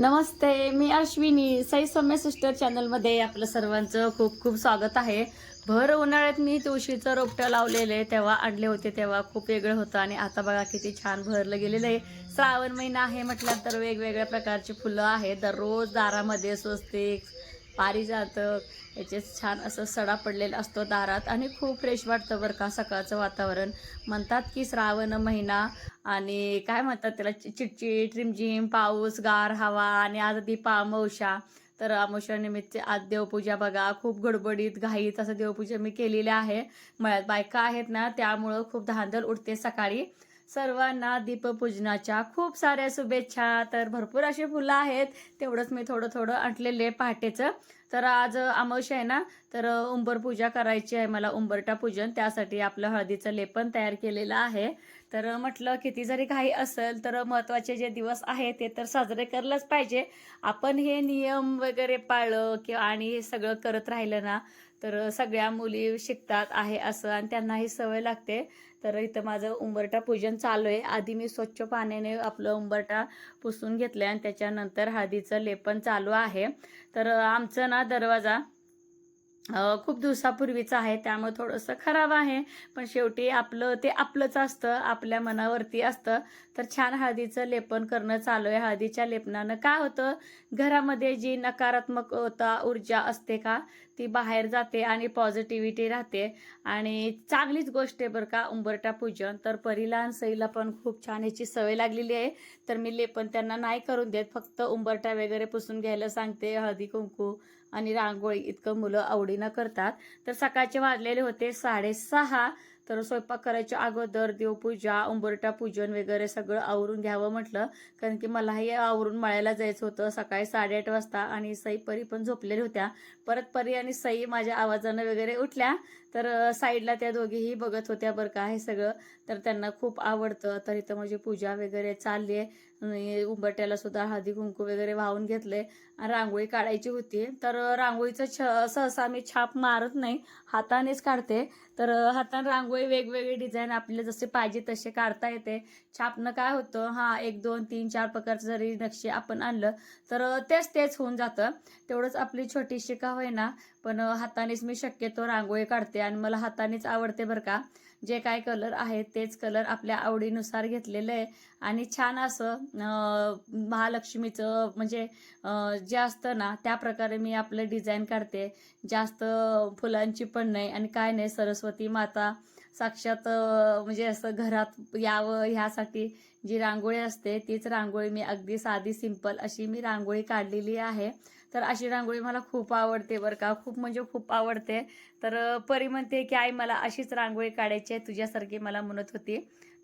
नमस्ते मी अश्विनी. साई सौम्य सिस्टर चॅनलमध्ये आपलं सर्वांचं खूप खूप स्वागत आहे. भर उन्हाळ्यात मी तुळशीचं रोपटं लावलेले तेव्हा आणले होते तेव्हा खूप वेगळं होतं. आणि आता बघा किती छान भरलं गेलेलं आहे. श्रावण महिना आहे म्हटलं तर वेगवेगळ्या प्रकारची फुलं आहेत. दररोज दारामध्ये स्वस्तिक पारिजातक याचे छान असं सडा पडलेला असतो दारात. आणि खूप फ्रेश वाटतं बरं का सकाळचं वातावरण. म्हणतात की श्रावण महिना आणि काय म्हणतात त्याला चि- चिटचिट रिमझिम पाऊस गार हवा आणि आज दीपा अमावस्या तर अमावश्यानिमित्त आज देवपूजा बघा खूप गडबडीत घाईत असं देवपूजा मी केलेली आहे. मळ्यात बायका आहेत ना त्यामुळं खूप धांदल उठते सकाळी. सर्वांना दीपपूजनाच्या खूप साऱ्या शुभेच्छा. तर भरपूर अशी फुलं आहेत तेवढंच मी थोडं थोडं आणलेले पहाटेचं. तर आज अमावस्या आहे ना तर उंबर पूजा करायची आहे मला उंबरटा पूजन. त्यासाठी आपलं हळदीचं लेपन तयार केलेलं आहे. तर म्हटलं किती जरी काही असेल तर महत्त्वाचे जे दिवस आहेत ते तर साजरे करलंच पाहिजे. आपण हे नियम वगैरे पाळलं किंवा आणि हे सगळं करत राहिलं ना तर सगळ्या मुली शिकतात आहे असं आणि त्यांनाही सवय लागते. तर इथं माझं उंबरटा पूजन चालू आहे. आधी मी स्वच्छ पाण्याने आपलं उंबरटा पुसून घेतलं आणि त्याच्यानंतर हळदीचं लेपन चालू आहे. तर आमचं ना दरवाजा खूप दिवसापूर्वीचं आहे त्यामुळे थोडंसं खराब आहे. पण शेवटी आपलं ते आपलंच असतं आपल्या मनावरती असतं. तर छान हळदीचं लेपन करणं चालू आहे. हळदीच्या लेपनानं काय होतं घरामध्ये जी नकारात्मकता ऊर्जा असते का ती बाहेर जाते आणि पॉझिटिव्हिटी राहते. आणि चांगलीच गोष्ट आहे बरं का उंबरटा पूजन. तर परीला आणि सईला पण खूप छान याची सवय लागलेली आहे. तर मी लेपन त्यांना नाही करून देत फक्त उंबरटा वगैरे पुसून घ्यायला सांगते हळदी कुंकू आणि रांगोळी इतकं मुलं आवडीनं करतात. तर सकाळचे वाजलेले होते साडेसहा. तर स्वयंपाक करायच्या अगोदर देवपूजा उंबरटा पूजन वगैरे सगळं आवरून घ्यावं म्हटलं. कारण की मलाही आवरून मळायला जायचं होतं. सकाळी साडेआठ वाजता आणि सई परी पण झोपलेल्या होत्या. परत परी आणि सई माझ्या आवाजानं वगैरे उठल्या. तर साईडला त्या दोघीही बघत होत्या बरं का हे सगळं. तर त्यांना खूप आवडतं. तर इथं माझी पूजा वगैरे चालली आहे उंबरट्याला सुद्धा हळदी कुंकू वगैरे वाहून घेतले आणि रांगोळी काढायची होती. तर रांगोळीचं छ सहसा मी छाप मारत नाही. हातानेच काढते. तर हाताने रांगोळी वेगवेगळे डिझाईन आपल्याला जसे पाहिजे तसे काढता येते. छापनं काय होतं? हां एक दोन तीन चार प्रकारचं जरी नक्षी आपण आणलं तर तेच तेच होऊन जातं. तेवढंच आपली छोटीशी का होईना. पण हातानेच मी शक्यतो रांगोळी काढते. आणि मला हातानेच आवडते बरं का. जे काय कलर आहेत तेच कलर आपल्या आवडीनुसार घेतलेलं आहे. आणि छान असं महालक्ष्मीचं म्हणजे जे असतं ना त्या प्रकारे मी आपलं डिझाईन काढते. जास्त फुलांची पण नाही आणि काय नाही सरस्वती माता साक्षात म्हणजे असं घरात यावं ह्यासाठी जी रांगोळी असते तीच रांगोळी मी अगदी साधी सिंपल अशी मी रांगोळी काढलेली आहे. तर अशी रांगोळी मला खूप आवडते बरं का. खूप म्हणजे खूप आवडते. तर परी म्हणते की आई मला अशीच रांगोळी काढायची आहे. तुझ्यासारखी मला म्हणत होती.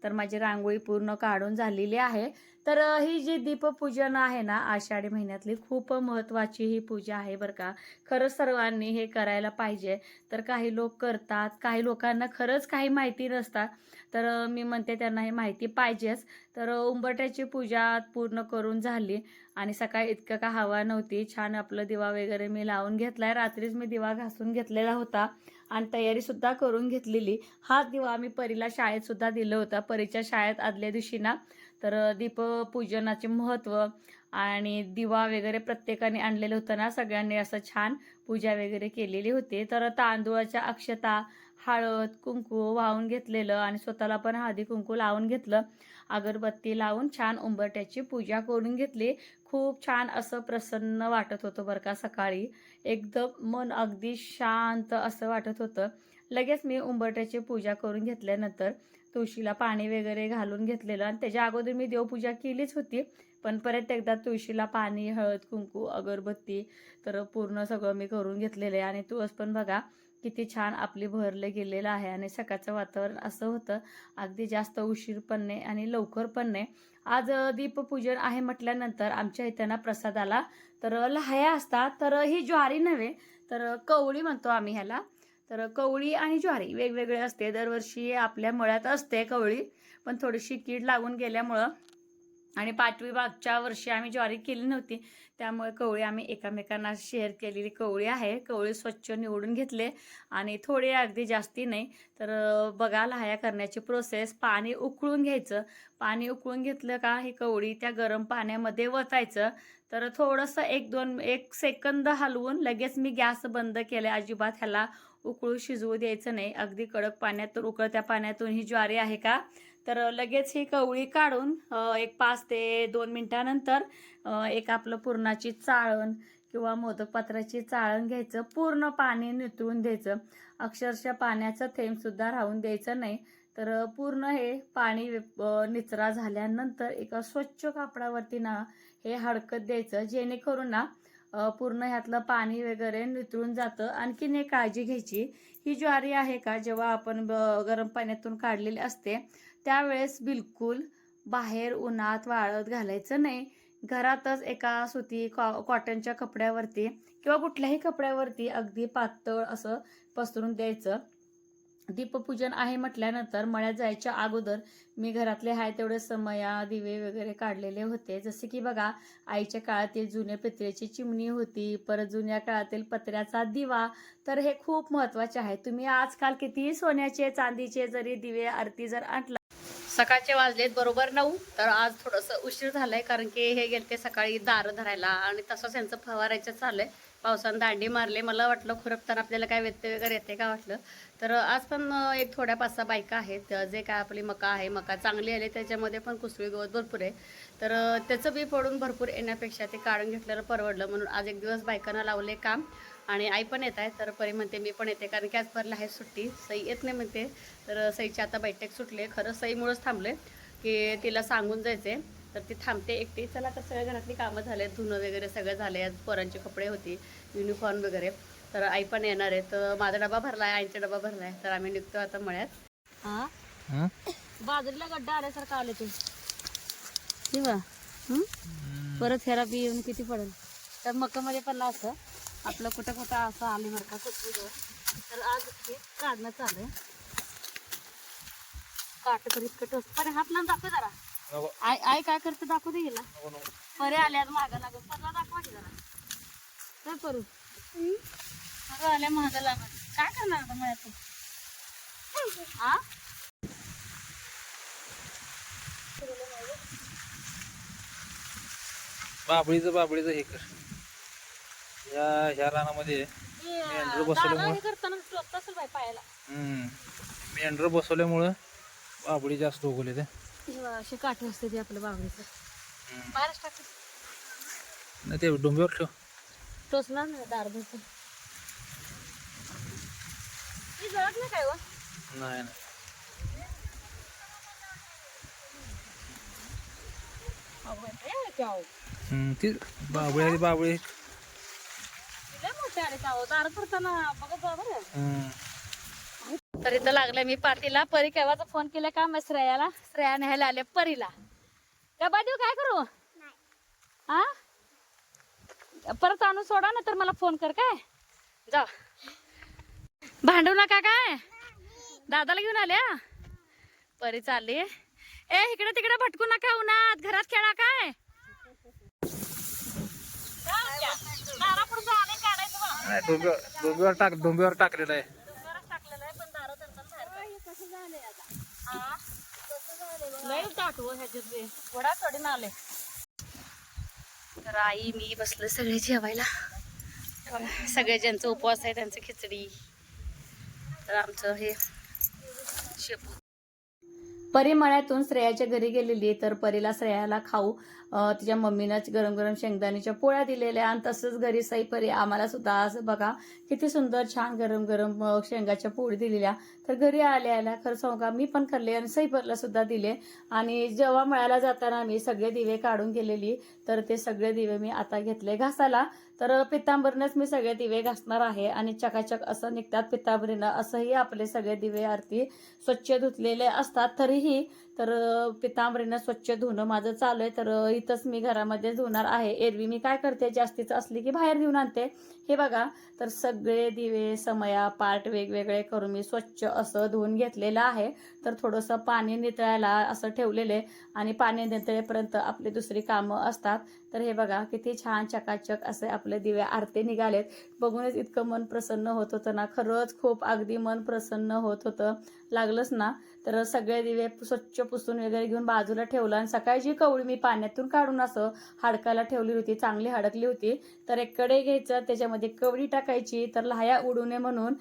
तर माझी रांगोळी पूर्ण काढून झालेली आहे. तर ही जी दीपपूजन आहे ना आषाढी महिन्यातली खूप महत्त्वाची ही पूजा आहे बरं का. खरंच सर्वांनी हे करायला पाहिजे. तर काही लोक करतात काही लोकांना खरंच काही माहिती नसतात तर मी म्हणते त्यांना ही माहिती पाहिजेच. तर उंबरट्याची पूजा पूर्ण करून झाली. आणि सकाळी इतकं का हवा नव्हती. छान आपलं दिवा वगैरे मी लावून घेतलाय. रात्रीच मी दिवा घासून घेतलेला होता आणि तयारी सुद्धा करून घेतलेली. हा दिवा मी परीला शाळेत सुद्धा दिलं होतं. परीच्या शाळेत आदल्या दिवशी ना तर दीपपूजनाचे महत्त्व आणि दिवा वगैरे प्रत्येकाने आणलेलं होतं ना सगळ्यांनी असं छान पूजा वगैरे केलेली होती. तर तांदूळाच्या अक्षता हळद कुंकू वाहून घेतलेलं आणि स्वतःला पण हळदी कुंकू लावून घेतलं. अगरबत्ती लावून छान उंबरट्याची पूजा करून घेतली. खूप छान असं प्रसन्न वाटत होतं बरं का सकाळी. एकदम मन अगदी शांत असं वाटत होतं. लगेच मी उंबरट्याची पूजा करून घेतल्यानंतर तुळशीला पाणी वगैरे घालून घेतलेलं आणि त्याच्या अगोदर मी देवपूजा केलीच होती. पण परत एकदा तुळशीला पाणी हळद कुंकू अगरबत्ती तर पूर्ण सगळं मी करून घेतलेलं आहे. आणि तुळस पण बघा किती छान आपली भरलं गेलेलं आहे आणि सकाळचं वातावरण असं होतं. अगदी जास्त उशीर पण नाही आणि लवकर पण नाही. आज दीपपूजन आहे म्हटल्यानंतर आमच्या इथं ना प्रसादाला तर लहाया असतात. तर ही ज्वारी नव्हे तर कवळी म्हणतो आम्ही ह्याला. तर कवळी आणि ज्वारी वेगवेगळे असते. दरवर्षी आपल्या मळ्यात असते कवळी पण थोडीशी कीड लागून गेल्यामुळं आणि पाचवी मागच्या वर्षी आम्ही ज्वारी केली नव्हती त्यामुळे कवळी आम्ही एकामेकांना शेअर केलेली कवळी आहे. कवळी स्वच्छ निवडून घेतले आणि थोडी अगदी जास्ती नाही तर बघा लहाया करण्याची प्रोसेस पाणी उकळून घ्यायचं. पाणी उकळून घेतलं का ही कवळी त्या गरम पाण्यामध्ये वतायचं. तर थोडंसं एक दोन एक सेकंद हलवून लगेच मी गॅस बंद केले. अजिबात ह्याला उकळू शिजवू द्यायचं नाही. अगदी कडक पाण्यातून उकळत्या पाण्यातून ही ज्वारी आहे का? तर लगेच ही कवळी काढून एक पाच ते दोन मिनटानंतर एक आपलं पुरणाची चाळण किंवा मोदक पात्राची चाळण घ्यायचं पूर्ण पाणी नितळून द्यायचं. अक्षरशः पाण्याचं थेंबसुद्धा राहून द्यायचं नाही. तर पूर्ण हे पाणी निचरा झाल्यानंतर एका स्वच्छ कापडावरती ना हे हडकत द्यायचं जेणेकरून ना पूर्ण ह्यातलं पाणी वगैरे नितळून जातं. आणखीन एक काळजी घ्यायची. ही ज्वारी आहे का? जेव्हा आपण ब- गरम पाण्यातून काढलेली असते त्यावेळेस बिलकुल बाहेर उन्हात वाळत घालायचं नाही. घरातच एका सुती कॉ कॉटनच्या कपड्यावरती किंवा कुठल्याही कपड्यावरती अगदी पातळ असं पसरून द्यायचं. दीपपूजन आहे म्हटल्यानंतर मळ्यात जायच्या अगोदर मी घरातले आहे तेवढे समया दिवे वगैरे काढलेले होते. जसे की बघा आईच्या काळातील जुन्या पितळेची चिमणी होती परत जुन्या काळातील पत्र्याचा दिवा. तर हे खूप महत्त्वाचे आहे. तुम्ही आजकाल कितीही सोन्याचे चांदीचे जरी दिवे आरती जर आणला सकाळचे वाजलेत बरोबर नऊ. तर आज थोडंसं उशीर झालाय कारण की हे गेलते सकाळी दारं धरायला आणि तसंच यांचं फवारायचं चाललंय. पावसानं दांडी मारले. मला वाटलं खुरपताना आपल्याला काय व्यत्यय वगैरे येते का वाटलं? तर आज पण एक थोड्या पाच सहा बायका आहेत. जे काय आपली मका आहे मका चांगली आली त्याच्यामध्ये पण कुसळी गवत भरपूर आहे. तर त्याचं बी पडून भरपूर येण्यापेक्षा ते काढून घेतलेलं परवडलं म्हणून आज एक दिवस बायकांना लावले काम. आणि आई पण येत आहे तर परी म्हणते मी पण येते कारण की आज परला आहे सुट्टी. सई येत नाही म्हणते तर सईची आता बैठक सुटले खरं सईमुळंच थांबले की तिला सांगून जायचे तर ती थांबते एकटी. चला तर सगळ्या घरातली कामं झाले धुणं वगैरे सगळं झाले आज पोरांचे कपडे होती युनिफॉर्म वगैरे. तर आई पण येणार आहे तर माझा डबा भरला आहे आईचा डबा भरला आहे तर आम्ही निघतो आता मळ्यात. हा? हं? बाजरीला गड्डा आल्यासारखं आले ते. किंवा परत हेरा बी येऊन किती पडेल? तर मकामध्ये पण असं आपलं कुठं कुठं असं आले बरं का कुठं? तर आज हे काढणं चालू आहे. काट तर इतकं टोच पण हात लावून दाखव जरा. नको, आई आई काय करते दाखवू दे नको. परे आल्या मागं लागत परला दाखवा की जरा. काय करू? परत आल्या मागं लागत काय करणार आता मळ्यात तू? आ? बाबळीचं बाबळीचं हे कर. या ह्या रानामध्ये मेंढरं बसवल्यामुळं मेंढरं बसवल्यामुळं बाबळी जास्त उगवले ते. असे काठी असते ते आपल्या बाबडीचं. बाहेरच नाही ते डोंबीवर ठेव. टोचणार नाही दार जळत नाही काय नाही नाही. बाबळी. तर इथं लागलं मी पार्टीला. परी केव्हाचा फोन केला का मग श्रेयाला? श्रेया न्यायला आले परीला. का बाजू काय करू? हा परत आणून सोडा ना तर मला फोन कर काय? जा. भांडू नका काय? दादाला घेऊन आल्या? परी चालली. ए इकडे तिकडे भटकू नका उन्हात. घरात खेळा काय दारापुढं झालंय काढायचं बा. नाही, डोंबीवर टाक डोंबीवर टाकलेलं आहे. टाकलेलं आहे, पण धरताना बाहेर काढ. लय टाकवं ह्याच्यात बी. वडा चढून आले. तर आई मी बसलो सगळे जेवायला. सगळे ज्यांचा उपवास आहे त्यांचं खिचडी. तर आमचं हे शेपू. परिमळ्यातून श्रेयाच्या घरी गेलेली तर परीला श्रेयाला खाऊ तिच्या मम्मीनं गरम गरम शेंगदाण्याच्या पोळ्या दिलेल्या आणि तसंच घरी सई परी आम्हाला सुद्धा असं बघा किती सुंदर छान गरम गरम शेंगाच्या पोळी दिलेल्या. तर घरी आल्या आल्या खरं सांगू का मी पण खाल्ले आणि सईपरला सुद्धा दिले. आणि जेव्हा मळ्याला जाताना मी सगळे दिवे काढून गेलेली तर ते सगळे दिवे मी आता घेतले घासाला तर पितांबरीनेच मी सगळे दिवे घासणार आहे आणि चकाचक असं निघतात पितांबरीनं. असंही आपले सगळे दिवे आरती स्वच्छ धुतलेले असतात. तरीही तर पितांबरीनं स्वच्छ धुणं माझं चालू आहे. तर इथंच मी घरामध्ये धुणार आहे. एरवी मी काय करते? जास्तीचं असली की बाहेर घेऊन आणते. हे बघा तर सगळे दिवे समया पार्ट वेगवेगळे करून मी स्वच्छ असं धुवून घेतलेलं आहे. तर थोडंसं पाणी नितळायला असं ठेवलेले आणि पाणी नितळेपर्यंत आपली दुसरी कामं असतात. तर हे बघा किती छान चकाचक असे आपले दिवे आरते निघालेत. बघूनच इतकं मन प्रसन्न होत होतं ना. खरंच खूप अगदी मन प्रसन्न होत होतं. लागलंच ना. तर सगळे दिवे स्वच्छ पुसून वगैरे घेऊन बाजूला ठेवलं आणि सकाळी जी कवळी मी पाण्यातून काढून असं हाडकाला ठेवली होती. चांगली हडकली होती. तर एक कडे घ्यायचं त्याच्यामध्ये कवडी टाकायची. तर लहाया उडू नये म्हणून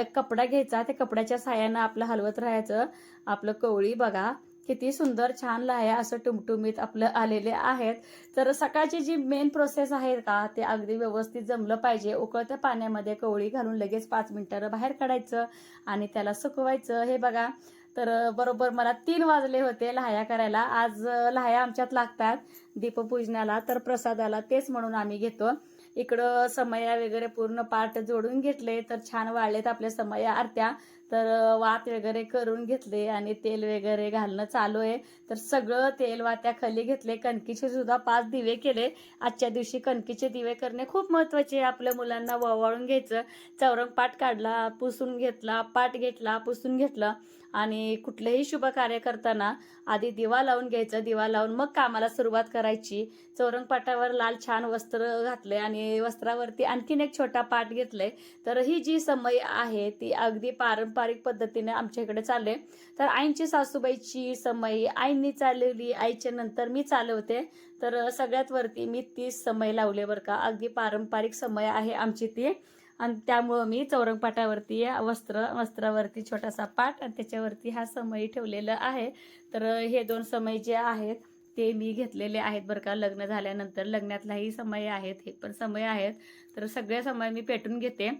एक कपडा घ्यायचा. त्या कपड्याच्या साह्यानं आपलं हलवत राहायचं. आपलं कवळी बघा. किती सुंदर छान लाह्या असं टुमटुमीत आपलं आलेले आहेत. तर सकाळची जी मेन प्रोसेस आहे का ते अगदी व्यवस्थित जमलं पाहिजे. उकळत्या पाण्यामध्ये कवळी घालून लगेच पाच मिनिटानं बाहेर काढायचं आणि त्याला सुकवायचं. हे बघा तर बरोबर मला तीन वाजले होते लाह्या करायला. आज लाह्या आमच्यात लागतात दीपपूजनाला तर प्रसादाला तेच म्हणून आम्ही घेतो. इकडं समया वगैरे पूर्ण पाठ जोडून घेतले तर छान वाळलेत आपल्या समया आरत्या. तर वात वगैरे करून घेतले आणि तेल वगैरे घालणं चालू आहे. तर सगळं तेल वात्या खाली घेतले. कणकीचे सुद्धा पाच दिवे केले. आजच्या दिवशी कणकीचे दिवे करणे खूप महत्त्वाचे आहे. आपल्या मुलांना ववाळून घ्यायचं. चौरंग पाठ काढला पुसून घेतला पाठ घेतला पुसून घेतला. आणि कुठलेही शुभ कार्य करताना आधी दिवा लावून घ्यायचं. दिवा लावून मग कामाला सुरुवात करायची. चौरंग पाटावर लाल छान वस्त्र घातले आणि वस्त्रावरती आणखीन एक छोटा पाट घेतले तर ही जी समय आहे ती अगदी पारंपरिक पद्धतीने आमच्या इकडे चालले तर आईंची सासूबाईची समय आईंनी चालवली आईच्या नंतर मी चालवते. तर सगळ्यात वरती मी तीच समय लावले बरं का. अगदी पारंपरिक समय आहे आमची ती. आणि त्यामुळं मी चौरंगपाटावरती वस्त्र वस्त्रावरती छोटासा पाट आणि त्याच्यावरती हा समय ठेवलेला आहे. तर हे दोन समय जे आहेत ते मी घेतलेले आहेत बरं का. लग्न झाल्यानंतर लग्नातलाही समय आहेत हे पण समय आहेत. तर सगळे समय मी पेटून घेते.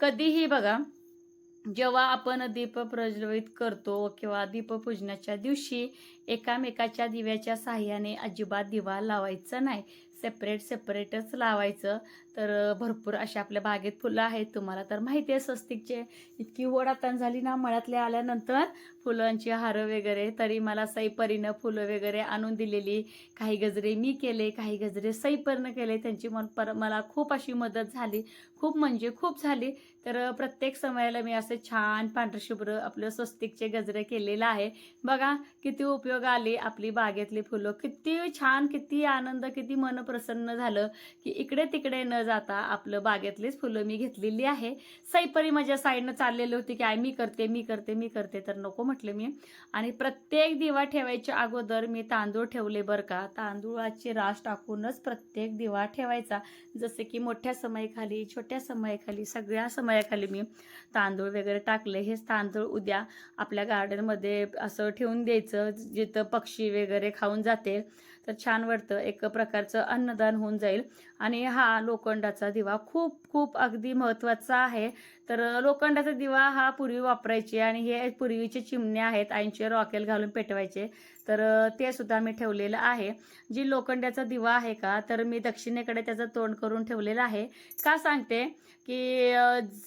कधीही बघा जेव्हा आपण दीप प्रज्वलित करतो किंवा दीपपूजनाच्या दिवशी एकामेकाच्या दिव्याच्या साह्याने अजिबात दिवा लावायचा नाही. सेपरेट सेपरेटच लावायचं. तर भरपूर अशी आपल्या बागेत फुलं आहेत. तुम्हाला तर माहिती आहे स्वस्तिकचे. इतकी ओढ आता झाली ना मळ्यातल्या आल्यानंतर फुलांची हारं वगैरे. तरी मला सईपरीनं फुलं वगैरे आणून दिलेली. काही गजरे मी केले काही गजरे सैपरनं केले. त्यांची मन पर मला खूप अशी मदत झाली. खूप म्हणजे खूप झाली. तर प्रत्येक समयाला मी असे छान पांढरशुभ्र आपलं स्वस्तिकचे गजरे केलेलं आहे. बघा किती उपयोग आले आपली बागेतली फुलं. किती छान किती आनंद किती मन प्रसन्न झालं की इकडे तिकडे न जाता आपलं बागेतलीच फुलं मी घेतलेली आहे. सईपरी माझ्या साईडनं चाललेली होती की आय मी करते मी करते मी करते. तर नको म्हटलं मी. आणि प्रत्येक दिवा ठेवायच्या अगोदर मी तांदूळ ठेवले बरं का. तांदूळाची रास टाकूनच प्रत्येक दिवा ठेवायचा. जसे की मोठ्या समयखाली छोट्या समयखाली सगळ्या समयाखाली मी तांदूळ वगैरे टाकले. हेच तांदूळ उद्या आपल्या गार्डनमध्ये असं ठेवून द्यायचं जिथं पक्षी वगैरे खाऊन जाते तर छान वाटतं. एक प्रकारचं अन्नदान होऊन जाईल. आणि हा लोखंडाचा दिवा खूप खूप अगदी महत्त्वाचा आहे. तर लोखंडाचा दिवा हा पूर्वी वापरायचे आणि हे पूर्वीचे चिमणे आहेत ऐंशी रॉकेल घालून पेटवायचे. तर ते सुद्धा मी ठेवलेलं आहे. जी लोखंडाचा दिवा आहे का तर मी दक्षिणेकडे त्याचं तोंड करून ठेवलेलं आहे. का सांगते? की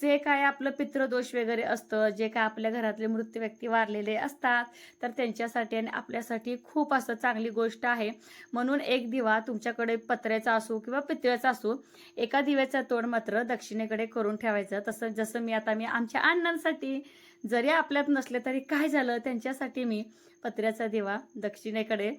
जे काय आपलं पितृदोष वगैरे असतं जे काय आपल्या घरातले मृत व्यक्ती वारलेले असतात तर त्यांच्यासाठी आणि आपल्यासाठी खूप असं चांगली गोष्ट आहे. म्हणून एक दिवा तुमच्याकडे पत्र्याचा असू किंवा पितळ्याचा असू एका दिव्याचं तोंड मात्र दक्षिणेकडे करून ठेवायचं. तसं जसं मी आता मी आमच्या अण्णांसाठी जरी आपल्यात नसले तरी काय झालं त्यांच्यासाठी मी पत्र्याचा दिवा दक्षिणेकडे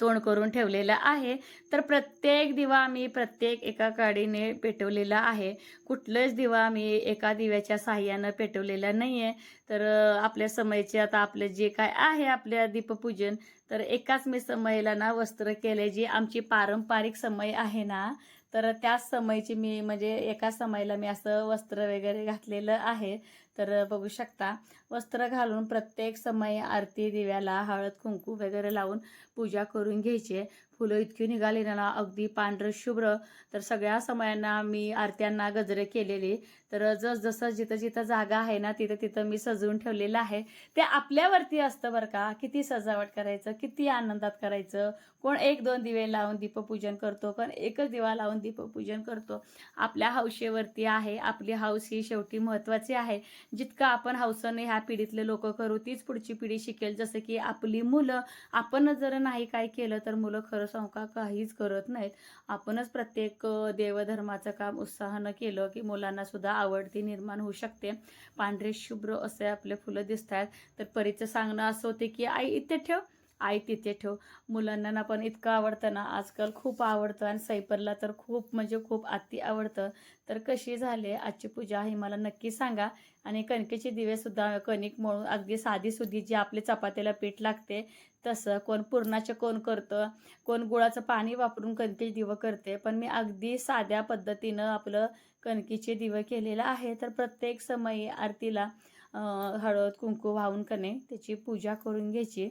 तोंड करून ठेवलेला आहे. तर प्रत्येक दिवा मी प्रत्येक एका काडीने पेटवलेला आहे. कुठलंच दिवा मी एका दिव्याच्या साह्यानं पेटवलेला नाही आहे तर आपल्या समयचे आता आपले जे काय आहे आपल्या दीपपूजन तर एकाच मी समयला ना वस्त्र केले जी आमची पारंपरिक समय आहे ना तर त्याच समयची मी म्हणजे एका समयला मी असं वस्त्र वगैरे घातलेलं आहे. तर बघू शकता वस्त्र घालून प्रत्येक समय आरती दिव्याला हळद कुंकू वगैरे लावून पूजा करून घ्यायची फुलं इतकी निघाली ना अगदी पांढरं शुभ्र. तर सगळ्या समयांना मी आरत्यांना गजरे केलेली. तर जसजसं जिथं जिथं जागा आहे ना तिथं तिथं मी सजवून ठेवलेलं आहे. ते आपल्यावरती असतं बरं का. किती सजावट करायचं किती आनंदात करायचं. कोण एक दोन दिवे लावून दीपपूजन करतो कोण एकच दिवा लावून दीपपूजन करतो. आपल्या हौशेवरती आहे आपली हौस ही शेवटी महत्त्वाची आहे. जितकं आपण हौसाने ह्या पिढीतले लोक करू तीच पुढची पिढी शिकेल. जसं की आपली मुलं आपणच जर नाही काय केलं तर मुलं खरं सांगू काहीच करत नाहीत. आपणच प्रत्येक देवधर्माचं काम उत्साहानं केलं की मुलांना सुद्धा आवडती निर्माण होऊ शकते. पांढरे शुभ्र असे आपले फुलं दिसत आहेत तर परीचं सांगणं असं होते की आई इथे ठेव. आई तिथे ठेव. मुलांना ना पण इतकं आवडतं ना. आजकाल खूप आवडतं आणि सैपरला तर खूप म्हणजे खूप अति आवडतं. तर कशी झाली आजची पूजा ही मला नक्की सांगा. आणि कणकेचे दिवेसुद्धा कणिक मळून अगदी साधी सुधी जी आपली चपातीला पीठ लागते तसं कोण पुरणाचे कोण करतं कोण गुळाचं पाणी वापरून कणकेचे दिवं करते. पण मी अगदी साध्या पद्धतीनं आपलं कणकीचे दिवं केलेलं आहे. तर प्रत्येक समयी आरतीला हळद कुंकू वाहून कणे त्याची पूजा करून घ्यायची.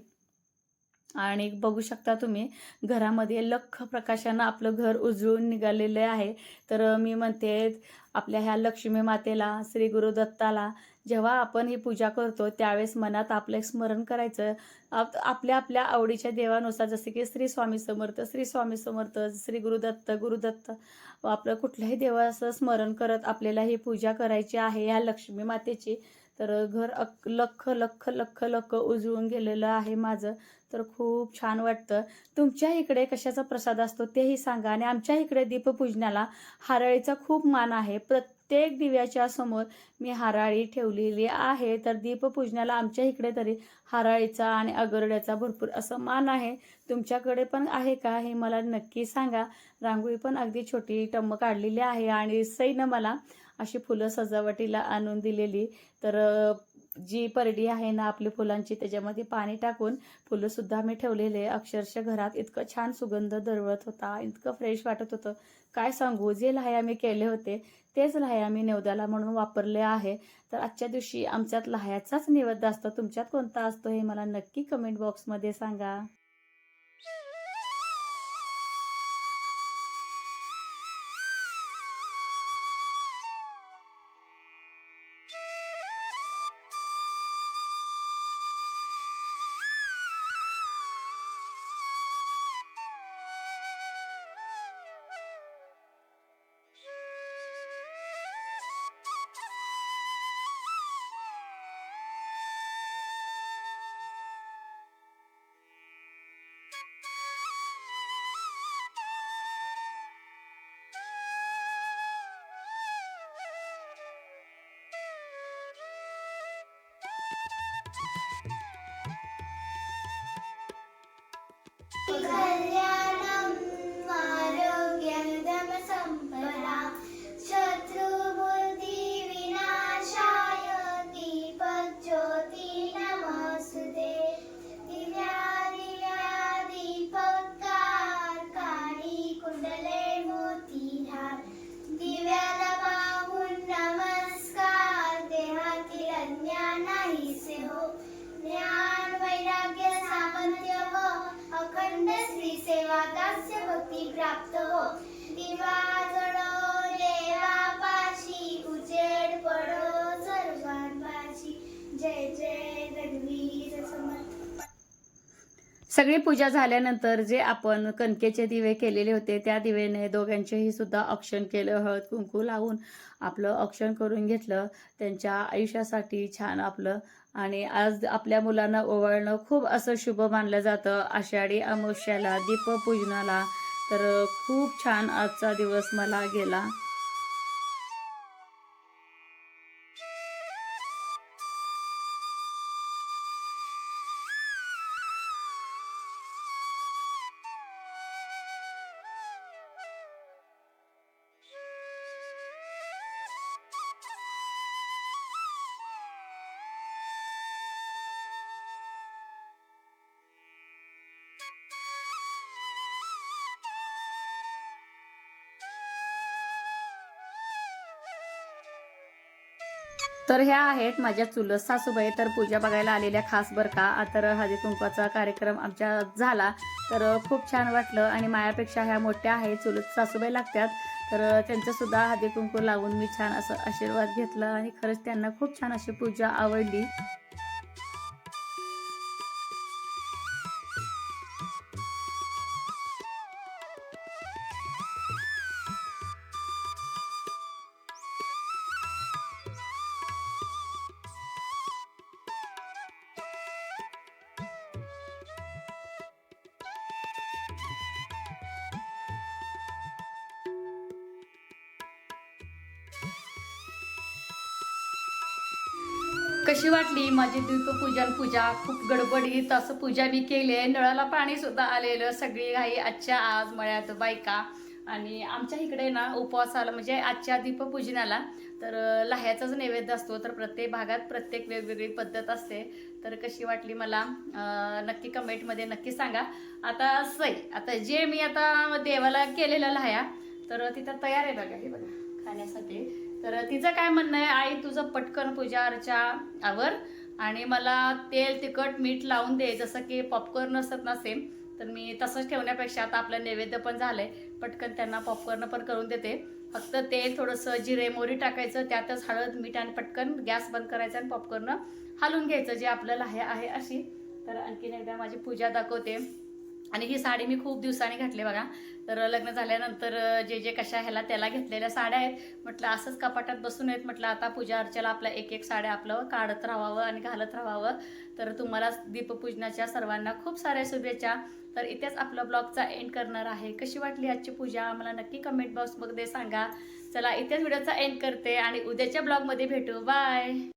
आणि बघू शकता तुम्ही घरामध्ये लख प्रकाशानं आपलं घर उजळून निघालेलं आहे. तर मी म्हणते आपल्या ह्या लक्ष्मी मातेला श्री गुरुदत्ताला जेव्हा आपण ही पूजा करतो त्यावेळेस मनात आपलं एक स्मरण करायचं. आप आपल्या आपल्या आवडीच्या देवानुसार जसे की श्री स्वामी समर्थ श्री स्वामी समर्थ श्री गुरुदत्त गुरुदत्त आपलं कुठल्याही देवाचं स्मरण करत आपल्याला ही पूजा करायची आहे ह्या लक्ष्मी मातेची. तर घर अक लख लख लख लख उजळून गेलेलं आहे माझं. तर खूप छान वाटतं. तुमच्या इकडे कशाचा प्रसाद असतो तेही सांगा आणि आमच्या इकडे दीपपूजनाला हारळीचा खूप मान आहे. प्रत्येक दिव्याच्या समोर मी हाराळी ठेवलेली आहे. तर दीपपूजनाला आमच्या इकडे तरी हाराळीचा आणि अगरड्याचा भरपूर असं मान आहे. तुमच्याकडे पण आहे का हे मला नक्की सांगा. रांगोळी पण अगदी छोटी टम्म काढलेली आहे आणि सैनं मला अशी फुलं सजावटीला आणून दिलेली. तर जी परडी आहे ना आपली फुलांची त्याच्यामध्ये पाणी टाकून फुलंसुद्धा मी ठेवलेले. अक्षरशः घरात इतकं छान सुगंध दरवळत होता इतकं फ्रेश वाटत होतं. काय सांगू जे लहाया मी केले होते तेच लहाया मी नेवद्याला म्हणून वापरले आहे. तर आजच्या दिवशी आमच्यात लहायाचाच निवेद्य असतो. तुमच्यात कोणता असतो हे मला नक्की कमेंट बॉक्समध्ये सांगा. अखंड श्री सेवा दास्य भक्ती प्राप्त हो। दिवा जडो देवा पाशी उजेड पडो सर्वांपाशी जय जय रघुवीर समर्थ। सगळी पूजा झाल्यानंतर जे आपण कणकेचे दिवे केलेले होते त्या दिवेने दोघांचेही सुद्धा औक्षण केलं हळद कुंकू लावून आपलं औक्षण करून घेतलं. त्यांच्या आयुष्यासाठी छान आपलं आणि आज आपल्या मुलांना ओवाळणं खूप असं शुभ मानलं जातं. आषाढी अमावस्याला दीपपूजनाला. तर खूप छान आजचा दिवस मला गेला. तर ह्या आहेत माझ्या चुलत सासूबाई. तर पूजा बघायला आलेल्या खास बरं का. तर हळदी कुंकवाचा कार्यक्रम आमच्या झाला. तर खूप छान वाटलं आणि मायापेक्षा ह्या मोठ्या आहेत चुलत सासूबाई लागतात. तर त्यांचंसुद्धा हळदी कुंकू लावून मी छान असं आशीर्वाद घेतला आणि खरंच त्यांना खूप छान अशी पूजा आवडली. कशी वाटली माझी दीपपूजन पूजा? खूप गडबडीत असं पूजा मी केली आहे. नळाला पाणी सुद्धा आलेलं सगळी घाई आजच्या आज मळ्यात बायका. आणि आमच्या इकडे ना उपवासाला म्हणजे आजच्या दीपपूजनाला. तर अं, लाह्याचाच नैवेद्य असतो तर प्रत्येक भागात प्रत्येक वेगवेगळी पद्धत असते. तर कशी वाटली मला? नक्की कमेंटमध्ये नक्की सांगा. आता सई आता जे मी आता देवाला केलेलं लाह्या तर तिथं तयार आहे बघा हे बघा. खाण्यासाठी तर तिचं काय म्हणणं आहे आई तुझं पटकन पूजा अर्चा आवर आणि मला तेल तिखट मीठ लावून दे जसं की पॉपकॉर्न असत ना सेम तर मी तसंच ठेवण्यापेक्षा आता आपलं नैवेद्य पण झालंय पटकन त्यांना पॉपकॉर्न पण करून देते. फक्त तेल थोडंसं जिरे मोरी टाकायचं त्यातच हळद मीठ आणि पटकन गॅस बंद करायचा आणि पॉपकॉर्न हलवून घ्यायचं जे आपल्याला आहे आहे अशी. तर आणखीन एकदा माझी पूजा दाखवते. आणि ही साडी मी खूप दिवसांनी घातली बघा. तर लग्न झाल्यानंतर जे जे कशा ह्याला त्याला घेतलेल्या साड्या आहेत म्हटलं असंच कपाटात बसून आहेत म्हटलं आता पूजा अर्चेला आपल्या एक एक साड्या आपलं काढत राहावं आणि घालत राहावं. तर तुम्हाला दीपपूजनाच्या सर्वांना खूप साऱ्या शुभेच्छा. तर इथेच आपला ब्लॉगचा एंड करणार आहे. कशी वाटली आजची पूजा? मला नक्की कमेंट बॉक्समध्ये सांगा. चला इथेच व्हिडिओचा एंड करते आणि उद्याच्या ब्लॉगमध्ये भेटू. बाय!